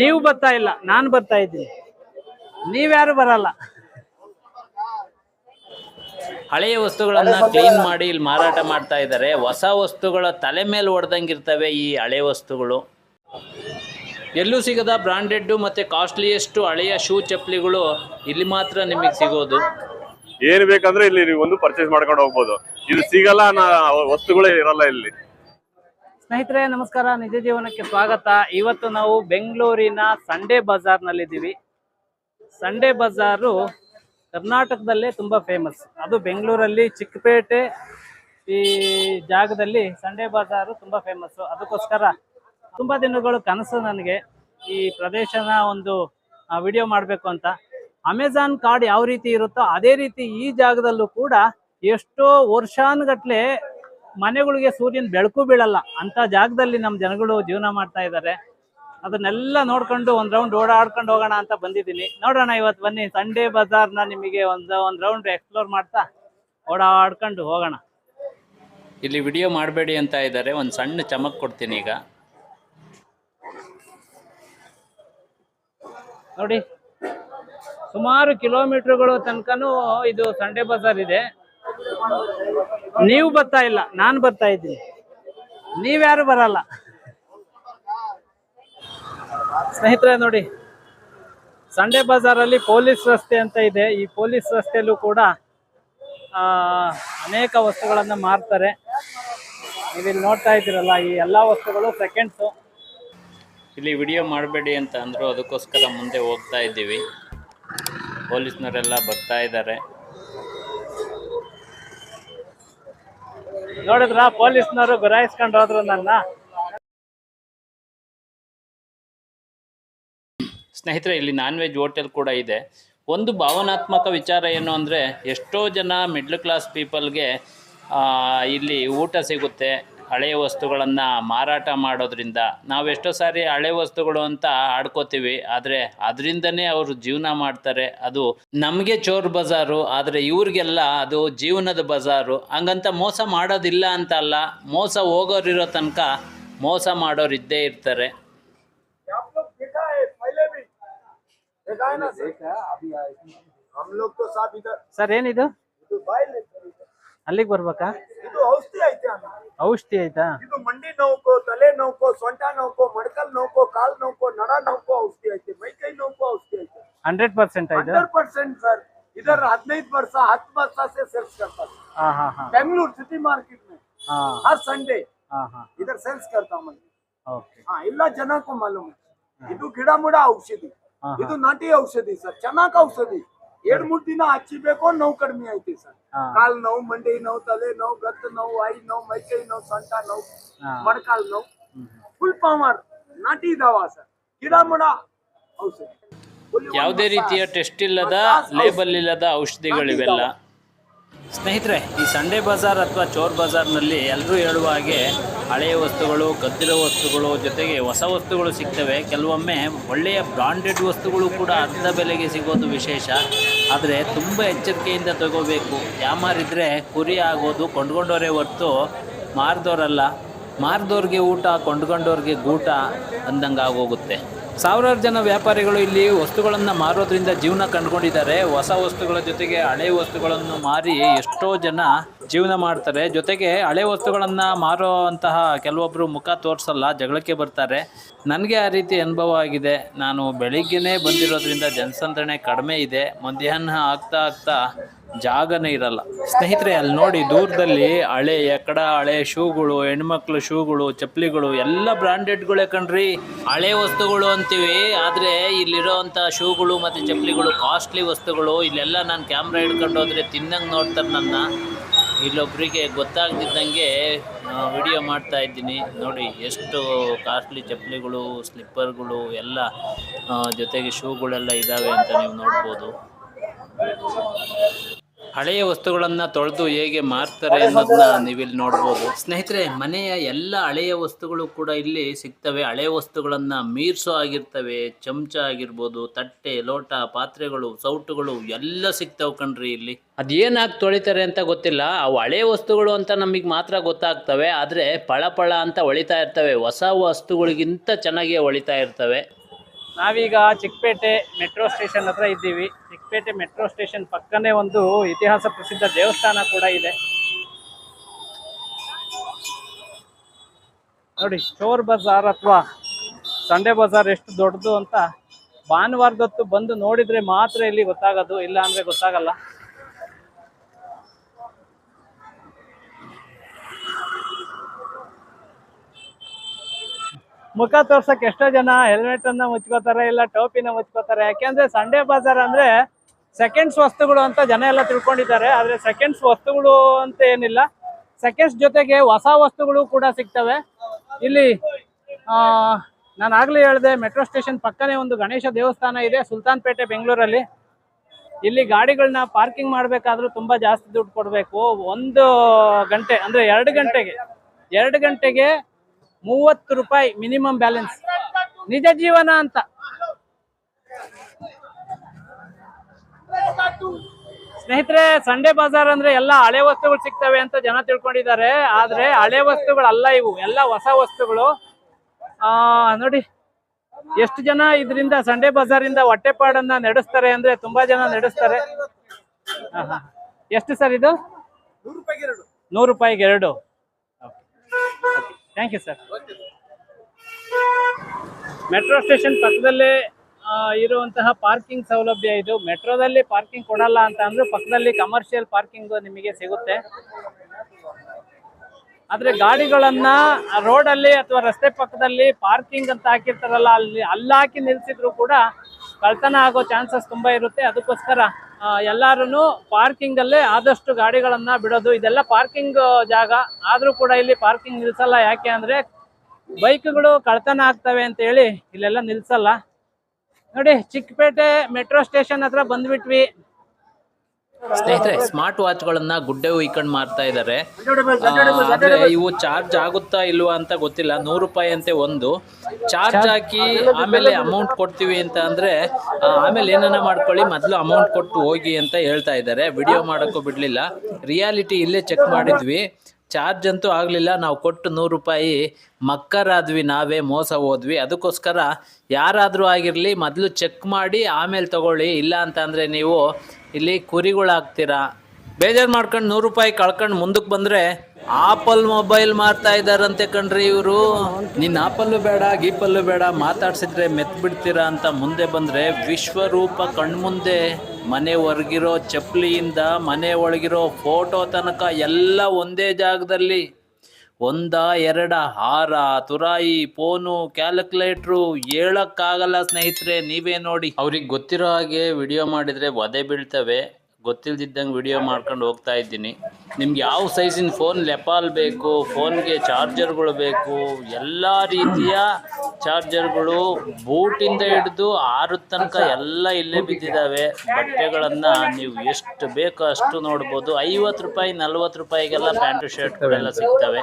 ನೀವು ಬರ್ತಾ ಇಲ್ಲ ನಾನು ಬರ್ತಾ ಇದ್ದೀನಿ. ನೀವ್ಯಾರು ಬರಲ್ಲ. ಹಳೆಯ ವಸ್ತುಗಳನ್ನ ಕ್ಲೀನ್ ಮಾಡಿ ಇಲ್ಲಿ ಮಾರಾಟ ಮಾಡ್ತಾ ಇದ್ದಾರೆ. ಹೊಸ ವಸ್ತುಗಳ ತಲೆ ಮೇಲೆ ಹೊಡೆದಂಗಿರ್ತವೆ ಈ ಹಳೆ ವಸ್ತುಗಳು. ಎಲ್ಲೂ ಸಿಗದ ಬ್ರಾಂಡೆಡ್ ಮತ್ತೆ ಕಾಸ್ಟ್ಲಿಯೆಸ್ಟ್ ಹಳೆಯ ಶೂ ಚಪ್ಪಲಿಗಳು ಇಲ್ಲಿ ಮಾತ್ರ ನಿಮಗೆ ಸಿಗೋದು. ಏನ್ ಬೇಕಂದ್ರೆ ಇಲ್ಲಿ ನೀವು ಒಂದು ಪರ್ಚೇಸ್ ಮಾಡ್ಕೊಂಡು ಹೋಗ್ಬೋದು. ಇದು ಸಿಗಲ್ಲ ಅನ್ನೋ ವಸ್ತುಗಳೇ ಇರಲ್ಲ ಇಲ್ಲಿ. ಸ್ನೇಹಿತರೆ, ನಮಸ್ಕಾರ. ನಿಜ ಜೀವನಕ್ಕೆ ಸ್ವಾಗತ. ಇವತ್ತು ನಾವು ಬೆಂಗಳೂರಿನ ಸಂಡೇ ಬಜಾರ್ ನಲ್ಲಿದ್ದೀವಿ ಸಂಡೇ ಬಜಾರು ಕರ್ನಾಟಕದಲ್ಲೇ ತುಂಬಾ ಫೇಮಸ್ ಅದು ಬೆಂಗಳೂರಲ್ಲಿ ಚಿಕ್ಕಪೇಟೆ ಈ ಜಾಗದಲ್ಲಿ ಸಂಡೇ ಬಜಾರು ತುಂಬಾ ಫೇಮಸ್ ಅದಕ್ಕೋಸ್ಕರ ತುಂಬಾ ದಿನಗಳು ಕನಸು ನನಗೆ ಈ ಪ್ರದೇಶನ ಒಂದು ವಿಡಿಯೋ ಮಾಡಬೇಕು ಅಂತ. ಅಮೆಜಾನ್ ಕಾರ್ಡ್ ಯಾವ ರೀತಿ ಇರುತ್ತೋ ಅದೇ ರೀತಿ ಈ ಜಾಗದಲ್ಲೂ ಕೂಡ ಎಷ್ಟೋ ವರ್ಷಾನುಗಟ್ಲೆ ಮನೆಗಳಿಗೆ ಸೂರ್ಯನ ಬೆಳಕು ಬೀಳಲ್ಲ ಅಂತ ಜಾಗದಲ್ಲಿ ನಮ್ಮ ಜನಗಳು ಜೀವನ ಮಾಡ್ತಾ ಇದ್ದಾರೆ ಅದನ್ನೆಲ್ಲ ನೋಡ್ಕೊಂಡು ಒಂದ್ ರೌಂಡ್ ಓಡಾಡ್ಕೊಂಡು ಹೋಗೋಣ ಅಂತ ಬಂದಿದ್ದೀನಿ. ನೋಡೋಣ ಇವತ್ತು ಬನ್ನಿ ಸಂಡೇ ಬಜಾರ್ನ ನಿಮಗೆ ಒಂದು ಒಂದು ರೌಂಡ್ ಎಕ್ಸ್ಪ್ಲೋರ್ ಮಾಡ್ತಾ ಓಡಾಡ್ಕೊಂಡು ಹೋಗೋಣ. ಇಲ್ಲಿ ವಿಡಿಯೋ ಮಾಡಬೇಡಿ ಅಂತ ಇದ್ದಾರೆ ಒಂದು ಸಣ್ಣ ಚಮಕ್ ಕೊಡ್ತೀನಿ ಈಗ. ನೋಡಿ ಸುಮಾರು ಕಿಲೋಮೀಟರ್ಗಳು ತನಕನೂ ಇದು ಸಂಡೇ ಬಜಾರ್ ಇದೆ. ನೀವು ಬರ್ತಾ ಇಲ್ಲ, ನಾನು ಬರ್ತಾ ಇದ್ದೀನಿ. ನೀವ್ಯಾರು ಬರಲ್ಲ. ಸ್ನೇಹಿತರೆ, ನೋಡಿ ಸಂಡೇ ಬಜಾರಲ್ಲಿ ಪೊಲೀಸ್ ರಸ್ತೆ ಅಂತ ಇದೆ. ಈ ಪೊಲೀಸ್ ರಸ್ತೆಯಲ್ಲೂ ಕೂಡ ಅನೇಕ ವಸ್ತುಗಳನ್ನ ಮಾರ್ತಾರೆ. ನೀವಿಲ್ಲಿ ನೋಡ್ತಾ ಇದ್ದೀರಲ್ಲ, ಈ ಎಲ್ಲಾ ವಸ್ತುಗಳು ಸೆಕೆಂಡ್ಸು ಇಲ್ಲಿ ವಿಡಿಯೋ ಮಾಡಬೇಡಿ ಅಂತ ಅಂದರು, ಅದಕ್ಕೋಸ್ಕರ ಮುಂದೆ ಹೋಗ್ತಾ ಇದ್ದೀವಿ. ಪೊಲೀಸ್ನವರೆಲ್ಲ ಬರ್ತಾ ಇದ್ದಾರೆ. ನೋಡಿದ್ರ? ಪೊಲೀಸ್ನವರು ಗುರಾಯಿಸ್ಕೊಂಡು ಹೋದ್ರು ನನ್ನ. ಸ್ನೇಹಿತರೆ, ಇಲ್ಲಿ ನಾನ್ ವೆಜ್ ಹೋಟೆಲ್ ಕೂಡ ಇದೆ. ಒಂದು ಭಾವನಾತ್ಮಕ ವಿಚಾರ ಏನು ಅಂದರೆ, ಎಷ್ಟೋ ಜನ ಮಿಡ್ಲ್ ಕ್ಲಾಸ್ ಪೀಪಲ್ಗೆ ಇಲ್ಲಿ ಊಟ ಸಿಗುತ್ತೆ. ಹಳೆಯ ವಸ್ತುಗಳನ್ನು ಮಾರಾಟ ಮಾಡೋದ್ರಿಂದ ನಾವೆಷ್ಟೋ ಸಾರಿ ಹಳೆ ವಸ್ತುಗಳು ಅಂತ ಆಡ್ಕೋತೀವಿ ಆದರೆ ಅದರಿಂದನೇ ಅವರು ಜೀವನ ಮಾಡ್ತಾರೆ. ಅದು ನಮಗೆ ಚೋರ್ ಬಜಾರು ಆದರೆ ಇವ್ರಿಗೆಲ್ಲ ಅದು ಜೀವನದ ಬಜಾರು. ಹಂಗಂತ ಮೋಸ ಮಾಡೋದಿಲ್ಲ ಅಂತ ಅಲ್ಲ ಮೋಸ ಹೋಗೋರಿರೋ ತನಕ ಮೋಸ ಮಾಡೋರು ಇದ್ದೇ ಇರ್ತಾರೆ. ಸರ್ ಏನಿದು? ಅಲ್ಲಿಗೆ ಬರ್ಬೇಕಾ? ಇದು ಔಷಧಿ ಐತೆ ಔಷಧಿ ಆಯ್ತಾ ಇದು ಮಂಡಿ ನೋವು ತಲೆ ನೋವು ಸೊಂಟ ನೋವು ಮಡಕಲ್ ನೋವು ಕಾಲ್ ನೋವು ನಡ ನೋವು ಔಷಧಿ ಐತೆ. ಮೈಕೈ ನೋವು ಔಷಧಿ ಐತೆ. Hundred percent percent sir. ಇದರ ಹದಿನೈದು ವರ್ಷ ಹತ್ತು ವರ್ಷ से ಬೆಂಗಳೂರು ಸಿಟಿ ಮಾರ್ಕೆಟ್ ಹರ್ ಸಂಡೇ ಇದರ ಸೆಲ್ಸ್ हर ಎಲ್ಲ ಜನಕ್ಕೂ ಮಾಲೂಮ್. ಇದು ಗಿಡ ಮುಡ ಔಷಧಿ. ಇದು ನಾಟಿ ಔಷಧಿ ಸರ್. ಚೆನ್ನಾಗ್ ಔಷಧಿ. ಎರಡ್ ಮೂರ್ ದಿನ ಹಚ್ಚಿಬೇಕು ನೋವು ಕಡಿಮೆ ಐತಿ ಸರ್. ಕಾಲ್ ನೋವು ಮಂಡಿ ನೋವು ತಲೆ ನೋವು ಗತ್ ನೋವು ಐ ನೋವು ಮೈಕೈ ನೋವು ಸೊಂಟ ನೋವು. ಮೊಣಕಾಲ್ ನೋವು. ಫುಲ್ ಪವರ್ ನಾಟಿ ದವಾ ಸರ್. ಗಿಡ ಮಡ ಔಷಧಿ ಯಾವುದೇ ರೀತಿಯ ಟೆಸ್ಟ್ ಇಲ್ಲದ ಲೇಬಲ್ ಇಲ್ಲದ ಔಷಧಿಗಳಿವೆಲ್ಲ. ಸ್ನೇಹಿತರೆ, ಈ ಸಂಡೇ ಬಜಾರ್ ಅಥವಾ ಚೋರ್ ಬಜಾರ್ನಲ್ಲಿ ಎಲ್ಲರೂ ಹೇಳುವ ಹಾಗೆ ಹಳೆಯ ವಸ್ತುಗಳು, ಕದ್ದಿರೋ ವಸ್ತುಗಳು ಜೊತೆಗೆ ಹೊಸ ವಸ್ತುಗಳು ಸಿಗ್ತವೆ. ಕೆಲವೊಮ್ಮೆ ಒಳ್ಳೆಯ ಬ್ರಾಂಡೆಡ್ ವಸ್ತುಗಳು ಕೂಡ ಅರ್ಧ ಬೆಲೆಗೆ ಸಿಗೋದು ವಿಶೇಷ. ಆದರೆ ತುಂಬ ಎಚ್ಚರಿಕೆಯಿಂದ ತಗೋಬೇಕು. ಯಾಮಾರಿದ್ರೆ ಕುರಿ ಆಗೋದು ಕೊಂಡ್ಕೊಂಡವರೇ ಹೊರ್ತು ಮಾರ್ದೋರಲ್ಲ. ಮಾರ್ದೋರ್ಗೆ ಊಟ ಕೊಂಡ್ಕೊಂಡವ್ರಿಗೆ ಗೂಟ ಅಂದಂಗೆ ಆಗೋಗುತ್ತೆ. ಸಾವಿರಾರು ಜನ ವ್ಯಾಪಾರಿಗಳು ಇಲ್ಲಿ ವಸ್ತುಗಳನ್ನು ಮಾರೋದ್ರಿಂದ ಜೀವನ ಕಂಡುಕೊಂಡಿದ್ದಾರೆ. ಹೊಸ ವಸ್ತುಗಳ ಜೊತೆಗೆ ಹಳೆ ವಸ್ತುಗಳನ್ನು ಮಾರಿ ಎಷ್ಟೋ ಜನ ಜೀವನ ಮಾಡ್ತಾರೆ. ಜೊತೆಗೆ ಹಳೆ ವಸ್ತುಗಳನ್ನು ಮಾರುವಂತಹ ಕೆಲವೊಬ್ಬರು ಮುಖ ತೋರಿಸಲ್ಲ, ಜಗಳಕ್ಕೆ ಬರ್ತಾರೆ. ನನಗೆ ಆ ರೀತಿ ಅನುಭವ ಆಗಿದೆ. ನಾನು ಬೆಳಿಗ್ಗೆನೇ ಬಂದಿರೋದ್ರಿಂದ ಜನಸಂದಣಿ ಕಡಿಮೆ ಇದೆ. ಮಧ್ಯಾಹ್ನ ಆಗ್ತಾ ಆಗ್ತಾ ಜಾಗನೇ ಇರಲ್ಲ. ಸ್ನೇಹಿತರೆ, ಅಲ್ಲಿ ನೋಡಿ ದೂರದಲ್ಲಿ ಹಳೆ ಎಕ್ಕಡ ಹಳೆ ಶೂಗಳು, ಹೆಣ್ಮಕ್ಳು ಶೂಗಳು, ಚಪ್ಪಲಿಗಳು ಎಲ್ಲ ಬ್ರಾಂಡೆಡ್ಗಳೇ ಕಣ್ರಿ. ಹಳೆ ವಸ್ತುಗಳು ಅಂತೀವಿ. ಆದರೆ ಇಲ್ಲಿರೋವಂಥ ಶೂಗಳು ಮತ್ತು ಚಪ್ಪಲಿಗಳು, ಕಾಸ್ಟ್ಲಿ ವಸ್ತುಗಳು, ಇಲ್ಲೆಲ್ಲ ನಾನು ಕ್ಯಾಮ್ರಾ ಹಿಡ್ಕೊಂಡು ಹೋದರೆ ತಿನ್ನಂಗೆ ನೋಡ್ತಾರೆ ನನ್ನ. ಇಲ್ಲೊಬ್ರಿಗೆ ಗೊತ್ತಾಗದಿದ್ದಂಗೆ ವಿಡಿಯೋ ಮಾಡ್ತಾ ಇದ್ದೀನಿ. ನೋಡಿ, ಎಷ್ಟು ಕಾಸ್ಟ್ಲಿ ಚಪ್ಪಲಿಗಳು ಸ್ಲಿಪ್ಪರ್ಗಳು ಎಲ್ಲ ಜೊತೆಗೆ ಶೂಗಳೆಲ್ಲ ಇದ್ದಾವೆ ಅಂತ ನೀವು ನೋಡ್ಬೋದು. ಹಳೆಯ ವಸ್ತುಗಳನ್ನ ತೊಳೆದು ಹೇಗೆ ಮಾರ್ತಾರೆ ಅನ್ನೋದನ್ನ ನೀವಿಲ್ಲಿ ನೋಡ್ಬೋದು. ಸ್ನೇಹಿತರೆ, ಮನೆಯ ಎಲ್ಲ ಹಳೆಯ ವಸ್ತುಗಳು ಕೂಡ ಇಲ್ಲಿ ಸಿಗ್ತವೆ. ಹಳೆಯ ವಸ್ತುಗಳನ್ನ ಮೀರ್ಸೋ ಆಗಿರ್ತವೆ, ಚಮಚ ಆಗಿರ್ಬೋದು, ತಟ್ಟೆ, ಲೋಟ, ಪಾತ್ರೆಗಳು, ಸೌಟುಗಳು ಎಲ್ಲ ಸಿಗ್ತವೆ ಕಣ್ರಿ ಇಲ್ಲಿ. ಅದೇನಾಗಿ ತೊಳಿತಾರೆ ಅಂತ ಗೊತ್ತಿಲ್ಲ. ಅವು ಹಳೆ ವಸ್ತುಗಳು ಅಂತ ನಮಗೆ ಮಾತ್ರ ಗೊತ್ತಾಗ್ತವೆ. ಆದರೆ ಪಳಪಳ ಪಳ ಅಂತ ಹೊಳಿತಾ ಇರ್ತವೆ. ಹೊಸ ವಸ್ತುಗಳಿಗಿಂತ ಚೆನ್ನಾಗಿ ಹೊಳಿತಾ ಇರ್ತವೆ. ನಾವೀಗ ಚಿಕ್ಕಪೇಟೆ ಮೆಟ್ರೋ ಸ್ಟೇಷನ್ ಹತ್ರ ಇದ್ದೀವಿ. ಚಿಕ್ಕಪೇಟೆ ಮೆಟ್ರೋ ಸ್ಟೇಷನ್ ಪಕ್ಕನೇ ಒಂದು ಇತಿಹಾಸ ಪ್ರಸಿದ್ಧ ದೇವಸ್ಥಾನ ಕೂಡ ಇದೆ. ನೋಡಿ, ಚೋರ್ ಬಜಾರ್ ಅಥವಾ ಸಂಡೆ ಬಜಾರ್ ಎಷ್ಟು ದೊಡ್ಡದು ಅಂತ ಭಾನುವಾರದೊತ್ತು ಬಂದು ನೋಡಿದ್ರೆ ಮಾತ್ರ ಇಲ್ಲಿ ಗೊತ್ತಾಗೋದು, ಇಲ್ಲ ಅಂದ್ರೆ ಗೊತ್ತಾಗಲ್ಲ. ಮುಖ ತೋರ್ಸಕ್ ಎಷ್ಟೋ ಜನ ಹೆಲ್ಮೆಟ್ ಅನ್ನ ಮುಚ್ಕೋತಾರೆ ಇಲ್ಲ ಟೋಪಿನ ಮುಚ್ಕೋತಾರೆ. ಯಾಕೆಂದ್ರೆ ಸಂಡೇ ಬಜಾರ್ ಅಂದ್ರೆ ಸೆಕೆಂಡ್ಸ್ ವಸ್ತುಗಳು ಅಂತ ಜನ ಎಲ್ಲ ತಿಳ್ಕೊಂಡಿದ್ದಾರೆ. ಆದ್ರೆ ಸೆಕೆಂಡ್ಸ್ ವಸ್ತುಗಳು ಅಂತ ಏನಿಲ್ಲ. ಸೆಕೆಂಡ್ಸ್ ಜೊತೆಗೆ ಹೊಸ ವಸ್ತುಗಳು ಕೂಡ ಸಿಗ್ತವೆ. ಇಲ್ಲಿ, ಆ, ನಾನು ಆಗ್ಲೇ ಹೇಳಿದೆ ಮೆಟ್ರೋ ಸ್ಟೇಷನ್ ಪಕ್ಕನೇ ಒಂದು ಗಣೇಶ ದೇವಸ್ಥಾನ ಇದೆ ಸುಲ್ತಾನ್ ಪೇಟೆ ಬೆಂಗಳೂರಲ್ಲಿ. ಇಲ್ಲಿ ಗಾಡಿಗಳನ್ನ ಪಾರ್ಕಿಂಗ್ ಮಾಡ್ಬೇಕಾದ್ರೂ ತುಂಬಾ ಜಾಸ್ತಿ ದುಡ್ಡು ಕೊಡಬೇಕು. ಒಂದು ಗಂಟೆ, ಅಂದ್ರೆ ಎರಡು ಗಂಟೆಗೆ ಎರಡು ಗಂಟೆಗೆ ಮೂವತ್ತು ರೂಪಾಯಿ ಮಿನಿಮಮ್ ಬ್ಯಾಲೆನ್ಸ್. ನಿಜ ಜೀವನ ಅಂತ. ಸ್ನೇಹಿತರೆ ಸಂಡೇ ಬಜಾರ್ ಅಂದ್ರೆ ಎಲ್ಲ ಹಳೆ ವಸ್ತುಗಳು ಸಿಗ್ತವೆ ಅಂತ ಜನ ತಿಳ್ಕೊಂಡಿದ್ದಾರೆ. ಆದ್ರೆ ಹಳೆ ವಸ್ತುಗಳಲ್ಲ ಇವು. ಎಲ್ಲ ಹೊಸ ವಸ್ತುಗಳು. ಆ, ನೋಡಿ, ಎಷ್ಟು ಜನ ಇದರಿಂದ ಸಂಡೇ ಬಜಾರ್ ಇಂದ ಹೊಟ್ಟೆಪಾಡನ್ನ ನಡೆಸ್ತಾರೆ ಅಂದ್ರೆ ತುಂಬಾ ಜನ ನಡೆಸ್ತಾರೆ. ಎಷ್ಟು ಸರ್ ಇದು? ನೂರು ರೂಪಾಯಿಗೆ ಎರಡು. Thank you sir metro station ಪಕ್ಕದಲ್ಲೇ ಇರುವಂತಹ ಪಾರ್ಕಿಂಗ್ ಸೌಲಭ್ಯ ಇದು. ಮೆಟ್ರೋದಲ್ಲಿ ಪಾರ್ಕಿಂಗ್ ಕೊಡಲ್ಲ ಅಂತ ಅಂದ್ರೆ ಪಕ್ಕದಲ್ಲಿ ಕಮರ್ಷಿಯಲ್ ಪಾರ್ಕಿಂಗ್ ನಿಮಗೆ ಸಿಗುತ್ತೆ. ಆದ್ರೆ ಗಾಡಿಗಳನ್ನ ರೋಡ್ ಅಲ್ಲಿ ಅಥವಾ ರಸ್ತೆ ಪಕ್ಕದಲ್ಲಿ ಪಾರ್ಕಿಂಗ್ ಅಂತ ಹಾಕಿರ್ತಾರಲ್ಲ, ಅಲ್ಲಿ ಅಲ್ಲಾಕಿ ನಿಲ್ಸಿದ್ರು ಕೂಡ ಕಳ್ತನ ಆಗೋ ಚಾನ್ಸಸ್ ತುಂಬಾ ಇರುತ್ತೆ. ಅದಕ್ಕೋಸ್ಕರ ಎಲ್ಲಾರು ಪಾರ್ಕಿಂಗ್ ಅಲ್ಲೇ ಆದಷ್ಟು ಗಾಡಿಗಳನ್ನ ಬಿಡೋದು. ಇದೆಲ್ಲ ಪಾರ್ಕಿಂಗ್ ಜಾಗ. ಆದ್ರೂ ಕೂಡ ಇಲ್ಲಿ ಪಾರ್ಕಿಂಗ್ ನಿಲ್ಸಲ್ಲ. ಯಾಕೆ ಅಂದ್ರೆ ಬೈಕ್ಗಳು ಕಳ್ತನ ಆಗ್ತವೆ ಅಂತ ಹೇಳಿ ಇಲ್ಲೆಲ್ಲ ನಿಲ್ಸಲ್ಲ. ನೋಡಿ, ಚಿಕ್ಕಪೇಟೆ ಮೆಟ್ರೋ ಸ್ಟೇಷನ್ ಹತ್ರ ಬಂದ್ಬಿಟ್ವಿ. ಸ್ನೇಹಿತರೆ ಸ್ಮಾರ್ಟ್ ವಾಚ್ಗಳನ್ನ ಗುಡ್ಡೆ ಹುಯ್ಕೊಂಡು ಮಾರ್ತಾ ಇದ್ದಾರೆ ಆದರೆ ಇವು ಚಾರ್ಜ್ ಆಗುತ್ತಾ ಇಲ್ವಾ ಅಂತ ಗೊತ್ತಿಲ್ಲ. ನೂರು ರೂಪಾಯಿ ಅಂತೆ ಒಂದು. ಚಾರ್ಜ್ ಹಾಕಿ ಆಮೇಲೆ ಅಮೌಂಟ್ ಕೊಡ್ತೀವಿ ಅಂತ ಅಂದರೆ ಆಮೇಲೆ ಏನನ್ನ ಮಾಡ್ಕೊಳ್ಳಿ ಮೊದಲು ಅಮೌಂಟ್ ಕೊಟ್ಟು ಹೋಗಿ ಅಂತ ಹೇಳ್ತಾ ಇದ್ದಾರೆ ವಿಡಿಯೋ ಮಾಡೋಕ್ಕೂ ಬಿಡ್ಲಿಲ್ಲ. ರಿಯಾಲಿಟಿ ಇಲ್ಲೇ ಚೆಕ್ ಮಾಡಿದ್ವಿ. ಚಾರ್ಜ್ ಅಂತೂ ಆಗಲಿಲ್ಲ. ನಾವು ಕೊಟ್ಟು ನೂರು ರೂಪಾಯಿ ಮಕ್ಕರಾದ್ವಿ ನಾವೇ ಮೋಸ ಹೋದ್ವಿ. ಅದಕ್ಕೋಸ್ಕರ ಯಾರಾದರೂ ಆಗಿರಲಿ ಮೊದಲು ಚೆಕ್ ಮಾಡಿ ಆಮೇಲೆ ತಗೊಳ್ಳಿ. ಇಲ್ಲ ಅಂತಂದರೆ ನೀವು ಇಲ್ಲಿ ಕುರಿಗಳಾಗ್ತೀರಾ? ಬೇಜಾರು ಮಾಡ್ಕೊಂಡು ನೂರು ರೂಪಾಯಿ ಕಳ್ಕೊಂಡು ಮುಂದಕ್ಕೆ ಬಂದರೆ ಆಪಲ್ ಮೊಬೈಲ್ ಮಾರ್ತಾ ಇದ್ದಾರಂತೆ ಕಣ್ರಿ ಇವರು. ನಿನ್ನ ಆಪಲ್ಲು ಬೇಡ, ಗೀಪಲ್ಲು ಬೇಡ, ಮಾತಾಡ್ಸಿದ್ರೆ ಮೆತ್ ಬಿಡ್ತೀರಾ ಅಂತ ಮುಂದೆ ಬಂದರೆ ವಿಶ್ವರೂಪ ಕಣ್ಮುಂದೆ ಮನೆ ಹೊರಗಿರೋ ಚಪ್ಪಲಿಯಿಂದ ಮನೆ ಒಳಗಿರೋ ಫೋಟೋ ತನಕ ಎಲ್ಲ ಒಂದೇ ಜಾಗದಲ್ಲಿ. ಒಂದ, ಎರಡ, ಹಾರ, ತುರಾಯಿ ಫೋನು ಕ್ಯಾಲ್ಕುಲೇಟ್ರು ಹೇಳಕ್ಕಾಗಲ್ಲ ಸ್ನೇಹಿತರೆ, ನೀವೇ ನೋಡಿ. ಅವ್ರಿಗೆ ಗೊತ್ತಿರೋ ಹಾಗೆ ವಿಡಿಯೋ ಮಾಡಿದರೆ ಒದೆ ಬೀಳ್ತವೆ. ಗೊತ್ತಿಲ್ದಿದ್ದಂಗೆ ವಿಡಿಯೋ ಮಾಡ್ಕೊಂಡು ಹೋಗ್ತಾ ಇದ್ದೀನಿ. ನಿಮ್ಗೆ ಯಾವ ಸೈಜಿನ ಫೋನ್ ಲೆಪಾಲ್ ಬೇಕು, ಫೋನ್ಗೆ ಚಾರ್ಜರ್ಗಳು ಬೇಕು, ಎಲ್ಲ ರೀತಿಯ ಚಾರ್ಜರ್ಗಳು ಬೂಟಿಂದ ಹಿಡಿದು ಆರು ತನಕ ಎಲ್ಲ ಇಲ್ಲೇ ಬಿದ್ದಿದ್ದಾವೆ. ಬಟ್ಟೆಗಳನ್ನು ನೀವು ಎಷ್ಟು ಬೇಕೋ ಅಷ್ಟು ನೋಡ್ಬೋದು. ಐವತ್ತು ರೂಪಾಯಿ, ನಲ್ವತ್ತು ರೂಪಾಯಿಗೆಲ್ಲ ಪ್ಯಾಂಟು, ಶರ್ಟ್ಗಳೆಲ್ಲ ಸಿಗ್ತವೆ.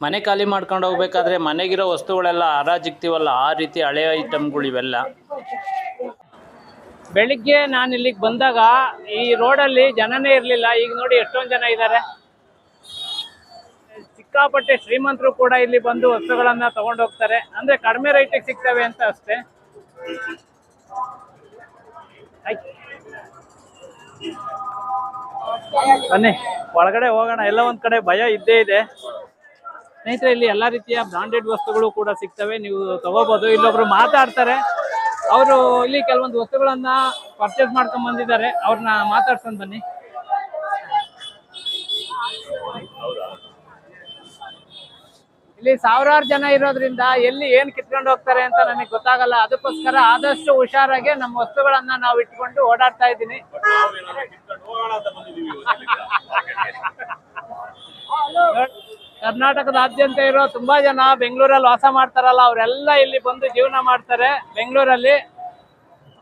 ಮನೆ ಖಾಲಿ ಮಾಡ್ಕೊಂಡು ಹೋಗ್ಬೇಕಾದ್ರೆ ಮನೆಗಿರೋ ವಸ್ತುಗಳೆಲ್ಲ ಹರಾಜಿಕ್ತಿವಲ್ಲ ಆ ರೀತಿ ಹಳೆ ಐಟಮ್ಗಳು ಇವೆಲ್ಲ ಬೆಳಿಗ್ಗೆ ನಾನು ಇಲ್ಲಿಗೆ ಬಂದಾಗ ಈ ರೋಡಲ್ಲಿ ಜನನೇ ಇರಲಿಲ್ಲ, ಈಗ ನೋಡಿ ಎಷ್ಟೊಂದು ಜನ ಇದ್ದಾರೆ ಸಿಕ್ಕಾಪಟ್ಟೆ ಶ್ರೀಮಂತರು ಕೂಡ ಇಲ್ಲಿ ಬಂದು ವಸ್ತುಗಳನ್ನ ತಗೊಂಡು ಹೋಗ್ತಾರೆ. ಅಂದ್ರೆ ಕಡಿಮೆ ರೇಟಿಗೆ ಸಿಗ್ತವೆ ಅಂತ ಅಷ್ಟೇ. ಬನ್ನಿ, ಒಳಗಡೆ ಹೋಗೋಣ. ಎಲ್ಲ ಒಂದ್ ಕಡೆ ಭಯ ಇದ್ದೇ ಇದೆ. ಸ್ನೇಹಿತರೆ ಇಲ್ಲಿ ಎಲ್ಲಾ ರೀತಿಯ ಬ್ರಾಂಡೆಡ್ ವಸ್ತುಗಳು ಕೂಡ ಸಿಗ್ತವೆ. ನೀವು ತಗೋಬಹುದು ಇಲ್ಲೊಬ್ರು ಮಾತಾಡ್ತಾರೆ. ಅವರು ಇಲ್ಲಿ ಕೆಲವೊಂದು ವಸ್ತುಗಳನ್ನ ಪರ್ಚೇಸ್ ಮಾಡ್ಕೊಂಡ್ ಬಂದಿದ್ದಾರೆ. ಅವ್ರನ್ನ ಮಾತಾಡ್ಸೋಣ ಬನ್ನಿ. ಇಲ್ಲಿ ಸಾವಿರಾರು ಜನ ಇರೋದ್ರಿಂದ ಎಲ್ಲಿ ಏನ್ ಕಿತ್ಕೊಂಡು ಹೋಗ್ತಾರೆ ಅಂತ ನನಗೆ ಗೊತ್ತಾಗಲ್ಲ. ಅದಕ್ಕೋಸ್ಕರ ಆದಷ್ಟು ಹುಷಾರಾಗಿ ನಮ್ಮ ವಸ್ತುಗಳನ್ನ ನಾವು ಇಟ್ಕೊಂಡು ಓಡಾಡ್ತಾ ಇದ್ದೀನಿ. ಕರ್ನಾಟಕದಾದ್ಯಂತ ಇರೋ ತುಂಬಾ ಜನ ಬೆಂಗಳೂರಲ್ಲಿ ವಾಸ ಮಾಡ್ತಾರಲ್ಲ ಅವರೆಲ್ಲ ಇಲ್ಲಿ ಬಂದು ಜೀವನ ಮಾಡ್ತಾರೆ ಬೆಂಗಳೂರಲ್ಲಿ.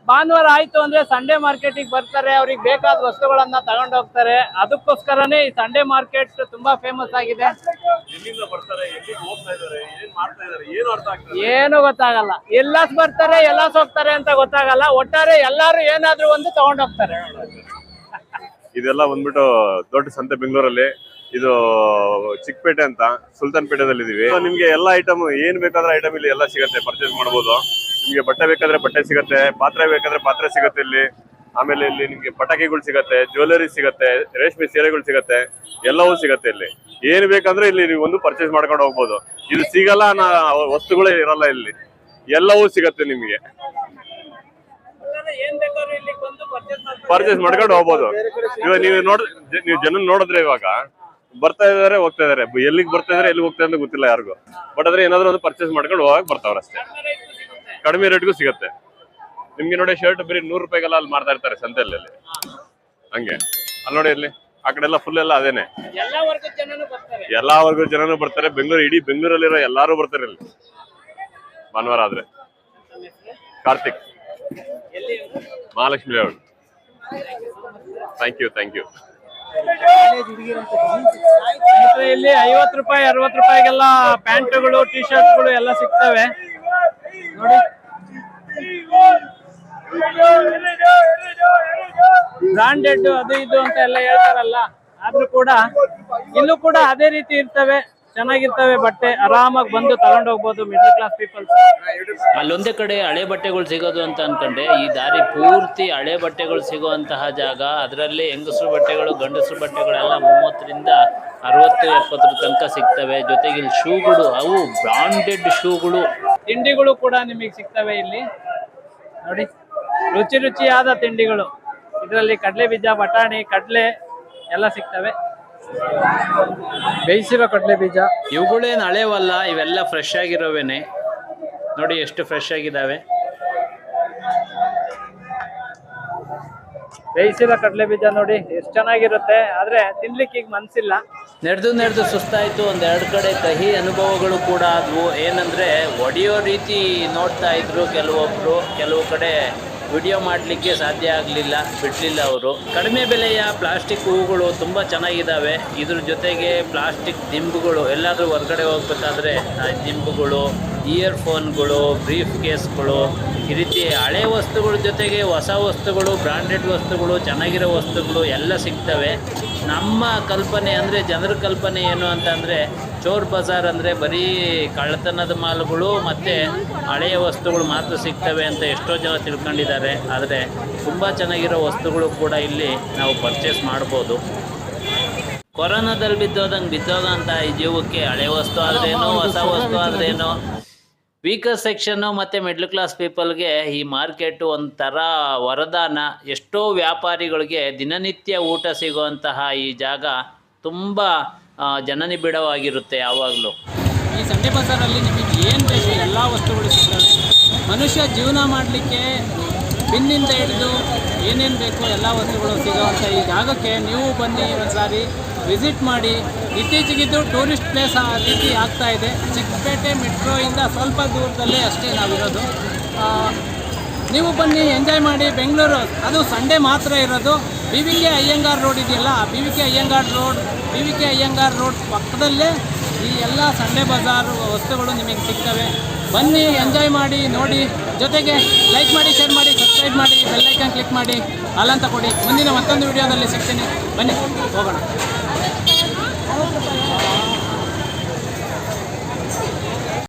ಭಾನುವಾರ ಆಯ್ತು ಅಂದ್ರೆ ಸಂಡೇ ಮಾರ್ಕೆಟಿಗೆ ಬರ್ತಾರೆ ಅವ್ರಿಗೆ ಬೇಕಾದ ವಸ್ತುಗಳನ್ನ ತಗೊಂಡು ಹೋಗ್ತಾರೆ. ಅದಕ್ಕೋಸ್ಕರನೇ ಈ ಸಂಡೇ ಮಾರ್ಕೆಟ್ ತುಂಬಾ ಫೇಮಸ್ ಆಗಿದೆ. ಏನ್ ಗೊತ್ತಾಗಲ್ಲ. ಎಲ್ಲಾಸ್ ಬರ್ತಾರೆ ಎಲ್ಲಾಸ್ ಹೋಗ್ತಾರೆ ಅಂತ ಗೊತ್ತಾಗಲ್ಲ. ಒಟ್ಟಾರೆ ಎಲ್ಲಾರು ಏನಾದ್ರೂ ಒಂದು ತಗೊಂಡ್ ಹೋಗ್ತಾರೆ. ಇದೆಲ್ಲ ಬಂದ್ಬಿಟ್ಟು ದೊಡ್ಡ ಸಂತೆ ಬೆಂಗಳೂರಲ್ಲಿ. ಇದು ಚಿಕ್ಕಪೇಟೆ ಅಂತ ಸುಲ್ತಾನ್ ಪೇಟೆದಲ್ಲಿ ಇದೀವಿ ನಿಮ್ಗೆ ಎಲ್ಲ ಐಟಮ್ ಏನ್ ಬೇಕಾದ್ರೆ ಐಟಮ್ ಇಲ್ಲಿ ಎಲ್ಲ ಸಿಗತ್ತೆ ಪರ್ಚೇಸ್ ಮಾಡ್ಬೋದು. ನಿಮ್ಗೆ ಬಟ್ಟೆ ಬೇಕಾದ್ರೆ ಬಟ್ಟೆ ಸಿಗುತ್ತೆ, ಪಾತ್ರೆ ಬೇಕಾದ್ರೆ ಪಾತ್ರೆ ಸಿಗತ್ತೆ ಇಲ್ಲಿ. ಆಮೇಲೆ ಇಲ್ಲಿ ನಿಮ್ಗೆ ಪಟಾಕಿಗಳು ಸಿಗತ್ತೆ ಜ್ಯುವೆಲರಿ ಸಿಗತ್ತೆ, ರೇಷ್ಮೆ ಸೀರೆಗಳು ಸಿಗತ್ತೆ, ಎಲ್ಲವೂ ಸಿಗತ್ತೆ ಇಲ್ಲಿ. ಏನ್ ಬೇಕಂದ್ರೆ ಇಲ್ಲಿ ನೀವು ಒಂದು ಪರ್ಚೇಸ್ ಮಾಡ್ಕೊಂಡು ಹೋಗ್ಬೋದು. ಇದು ಸಿಗಲ್ಲ ಅನ್ನೋ ವಸ್ತುಗಳೇ ಇರಲ್ಲ ಇಲ್ಲಿ. ಎಲ್ಲವೂ ಸಿಗತ್ತೆ ನಿಮ್ಗೆ. ಪರ್ಚೇಸ್ ಮಾಡ್ಕೊಂಡು ಹೋಗ್ಬೋದು. ಇವಾಗ ನೀವು ನೋಡ್, ನೀವು ಜನ ನೋಡಿದ್ರೆ ಇವಾಗ ಬರ್ತಾ ಇದಾರೆ ಹೋಗ್ತಾ ಇದಾರೆ. ಎಲ್ಲಿಗೆ ಬರ್ತಾ ಇದಾರೆ ಎಲ್ಲಿ ಹೋಗ್ತಾ ಅಂತ ಗೊತ್ತಿಲ್ಲ ಯಾರಿಗೂ. ಬಟ್ ಆದ್ರೆ ಏನಾದ್ರು ಒಂದು ಪರ್ಚೇಸ್ ಮಾಡ್ಕೊಂಡು ಹೋಗಕ್ ಬರ್ತಾವ್ರ ಅಷ್ಟೇ. ಕಡಿಮೆ ರೇಟ್ಗೂ ಸಿಗತ್ತೆ. ನಿಮ್ಗೆ ನೋಡಿ ಶರ್ಟ್ ಬರೀ ನೂರು ರೂಪಾಯಿಗೆಲ್ಲ ಅಲ್ಲಿ ಮಾಡ್ತಾ ಇರ್ತಾರೆ ಸಂತೆಯಲ್ಲಿ ಅಲ್ಲಿ. ಹಂಗೆ. ಅಲ್ಲಿ ನೋಡಿ ಇಲ್ಲಿ ಆ ಕಡೆ ಎಲ್ಲ ಫುಲ್ ಎಲ್ಲ ಅದೇನೆ. ಎಲ್ಲಾ ವರ್ಗದ ಜನನು ಬರ್ತಾರೆ. ಬೆಂಗಳೂರು ಇಡೀ ಬೆಂಗಳೂರಲ್ಲಿರೋ ಎಲ್ಲಾರು ಬರ್ತಾರೆ ಇಲ್ಲಿ. ಭಾನುವಾರ ಆದ್ರೆ. Karthik. Mahalakshmi layout thank you thank you ಇಲ್ಲಿ ಐವತ್ತು ರೂಪಾಯಿ, ಅರವತ್ತು ರೂಪಾಯಿಗೆಲ್ಲ ಪ್ಯಾಂಟ್ಗಳು ಟಿ ಶರ್ಟ್ಗಳು ಎಲ್ಲ ಸಿಗ್ತವೆ. ನೋಡಿ. ಬ್ರಾಂಡೆಡ್ ಅದು ಇದು ಅಂತ ಎಲ್ಲ ಹೇಳ್ತಾರಲ್ಲ. ಆದ್ರೂ ಕೂಡ ಇಲ್ಲೂ ಕೂಡ ಅದೇ ರೀತಿ ಇರ್ತವೆ. ಚೆನ್ನಾಗಿರ್ತವೆ ಬಟ್ಟೆ ಆರಾಮಾಗಿ ಬಂದು ತಗೊಂಡು ಹೋಗ್ಬೋದು ಮಿಡಲ್ ಕ್ಲಾಸ್ ಪೀಪಲ್ಸ್ ಅಲ್ಲೊಂದೇ ಕಡೆ ಹಳೆ ಬಟ್ಟೆಗಳು ಸಿಗೋದು ಅಂತ ಅನ್ಕೊಂಡೆ ಈ ದಾರಿ ಪೂರ್ತಿ ಹಳೆ ಬಟ್ಟೆಗಳು ಸಿಗುವಂತಹ ಜಾಗ ಅದರಲ್ಲಿ ಹೆಂಗಸರು ಬಟ್ಟೆಗಳು ಗಂಡಸರು ಬಟ್ಟೆಗಳೆಲ್ಲ ಮೂವತ್ತರಿಂದ ಅರವತ್ತು ಎಪ್ಪತ್ತರ ತನಕ ಸಿಗ್ತವೆ. ಜೊತೆಗೆ ಇಲ್ಲಿ ಶೂಗಳು ಅವು ಬ್ರಾಂಡೆಡ್ ಶೂಗಳು. ತಿಂಡಿಗಳು ಕೂಡ ನಿಮಗೆ ಸಿಗ್ತವೆ ಇಲ್ಲಿ. ನೋಡಿ ರುಚಿ ರುಚಿಯಾದ ತಿಂಡಿಗಳು. ಇದರಲ್ಲಿ ಕಡಲೆ ಬೀಜ ಬಟಾಣಿ ಕಡಲೆ ಎಲ್ಲ ಸಿಗ್ತವೆ. ಬೇಯಿಸಿರೋ ಕಡಲೆ ಬೀಜ? ಇವುಗಳೇನು ಹಳೇವಲ್ಲ ಇವೆಲ್ಲ ಫ್ರೆಶ್ ಆಗಿರೋವೇನೆ? ನೋಡಿ ಎಷ್ಟು ಫ್ರೆಶ್ ಆಗಿದ್ದಾವೆ ಬೇಯಿಸಿರೋ ಕಡಲೆ ಬೀಜ ನೋಡಿ ಎಷ್ಟು ಚೆನ್ನಾಗಿರುತ್ತೆ. ಆದ್ರೆ ತಿನ್ಲಿಕ್ಕೆ ಈಗ ಮನ್ಸಿಲ್ಲ. ನಡೆದು ನಡೆದು ಸುಸ್ತಾಯಿತು ಒಂದೆರಡು ಕಡೆ ಕಹಿ ಅನುಭವಗಳು ಕೂಡ ಆದವು. ಏನಂದರೆ ಒಡೆಯೋ ರೀತಿ ನೋಡ್ತಾ ಇದ್ರು ಕೆಲವೊಬ್ಬರು ಕೆಲವು ಕಡೆ ವಿಡಿಯೋ ಮಾಡಲಿಕ್ಕೆ ಸಾಧ್ಯ ಆಗಲಿಲ್ಲ, ಬಿಡಲಿಲ್ಲ ಅವರು. ಕಡಿಮೆ ಬೆಲೆಯ ಪ್ಲಾಸ್ಟಿಕ್ ಹೂವುಗಳು ತುಂಬ ಚೆನ್ನಾಗಿದ್ದಾವೆ ಇದ್ರ ಜೊತೆಗೆ ಪ್ಲಾಸ್ಟಿಕ್ ದಿಂಬುಗಳು, ಎಲ್ಲಾದರೂ ಹೊರಗಡೆ ಹೋಗ್ಬೇಕಾದ್ರೆ ದಿಂಬುಗಳು, ಇಯರ್ಫೋನ್ಗಳು ಬ್ರೀಫ್ ಕೇಸ್ಗಳು ಈ ರೀತಿ ಹಳೆ ವಸ್ತುಗಳ ಜೊತೆಗೆ ಹೊಸ ವಸ್ತುಗಳು, ಬ್ರಾಂಡೆಡ್ ವಸ್ತುಗಳು, ಚೆನ್ನಾಗಿರೋ ವಸ್ತುಗಳು ಎಲ್ಲ ಸಿಗ್ತವೆ. ನಮ್ಮ ಕಲ್ಪನೆ ಅಂದರೆ ಜನರ ಕಲ್ಪನೆ ಏನು ಅಂತಂದರೆ ಚೋರ್ ಬಜಾರ್ ಅಂದರೆ ಬರೀ ಕಳ್ಳತನದ ಮಾಲುಗಳು ಮತ್ತು ಹಳೆಯ ವಸ್ತುಗಳು ಮಾತ್ರ ಸಿಗ್ತವೆ ಅಂತ ಎಷ್ಟೋ ಜನ ತಿಳ್ಕೊಂಡಿದ್ದಾರೆ. ಆದರೆ ತುಂಬ ಚೆನ್ನಾಗಿರೋ ವಸ್ತುಗಳು ಕೂಡ ಇಲ್ಲಿ ನಾವು ಪರ್ಚೇಸ್ ಮಾಡ್ಬೋದು. ಕೊರೋನಾದಲ್ಲಿ ಬಿದ್ದೋದಂಗೆ ಬಿದ್ದೋದಂತ ಈ ಜೀವಕ್ಕೆ ಹಳೆ ವಸ್ತು ಆದ್ರೇನೋ ಹೊಸ ವಸ್ತು ಆದ್ರೇನೋ ವೀಕರ್ ಸೆಕ್ಷನ್ನು ಮತ್ತು ಮಿಡ್ಲ್ ಕ್ಲಾಸ್ ಪೀಪಲ್ಗೆ ಈ ಮಾರ್ಕೆಟ್ ಒಂಥರ ವರದಾನ. ಎಷ್ಟೋ ವ್ಯಾಪಾರಿಗಳಿಗೆ ದಿನನಿತ್ಯ ಊಟ ಸಿಗುವಂತಹ ಈ ಜಾಗ ತುಂಬ ಜನನಿಬಿಡವಾಗಿರುತ್ತೆ ಯಾವಾಗಲೂ. ಈ ಸಂಡೆ ಬಜಾರಲ್ಲಿ ನಿಮಗೆ ಏನು ಬೇಕು ಎಲ್ಲ ವಸ್ತುಗಳು ಸಿಗ್ತವೆ? ಮನುಷ್ಯ ಜೀವನ ಮಾಡಲಿಕ್ಕೆ ಪಿನ್ನಿಂದ ಹಿಡಿದು ಏನೇನು ಬೇಕು ಎಲ್ಲ ವಸ್ತುಗಳು ಸಿಗೋವಂಥ ಈ ಜಾಗಕ್ಕೆ ನೀವು ಬನ್ನಿ ಒಂದ್ಸಾರಿ ವಿಸಿಟ್ ಮಾಡಿ. ಇತ್ತೀಚೆಗಿದ್ದು ಟೂರಿಸ್ಟ್ ಪ್ಲೇಸ್ ಆ ರೀತಿ ಆಗ್ತಾ ಇದೆ. ಚಿಕ್ಕಪೇಟೆ ಮೆಟ್ರೋಯಿಂದ ಸ್ವಲ್ಪ ದೂರದಲ್ಲೇ ಅಷ್ಟೇ ನಾವಿರೋದು. ನೀವು ಬನ್ನಿ, ಎಂಜಾಯ್ ಮಾಡಿ. ಬೆಂಗಳೂರು, ಅದು ಸಂಡೇ ಮಾತ್ರ ಇರೋದು. B V K Iyengar road ಇದೆಯಲ್ಲ B V K Iyengar road B V K Iyengar road ಪಕ್ಕದಲ್ಲೇ ಈ ಎಲ್ಲ ಸಂಡೆ ಬಜಾರ್ ವಸ್ತುಗಳು ನಿಮಗೆ ಸಿಗ್ತವೆ. ಬನ್ನಿ ಎಂಜಾಯ್ ಮಾಡಿ, ನೋಡಿ. ಜೊತೆಗೆ ಲೈಕ್ ಮಾಡಿ ಶೇರ್ ಮಾಡಿ ಸಬ್ಸ್ಕ್ರೈಬ್ ಮಾಡಿ ಬೆಲ್ಲೈಕನ್ ಕ್ಲಿಕ್ ಮಾಡಿ, ಅಲ್ಲಂತ ಕೊಡಿ. ಮುಂದಿನ ಮತ್ತೊಂದು ವಿಡಿಯೋದಲ್ಲಿ ಸಿಗ್ತೀನಿ. ಬನ್ನಿ, ಹೋಗೋಣ.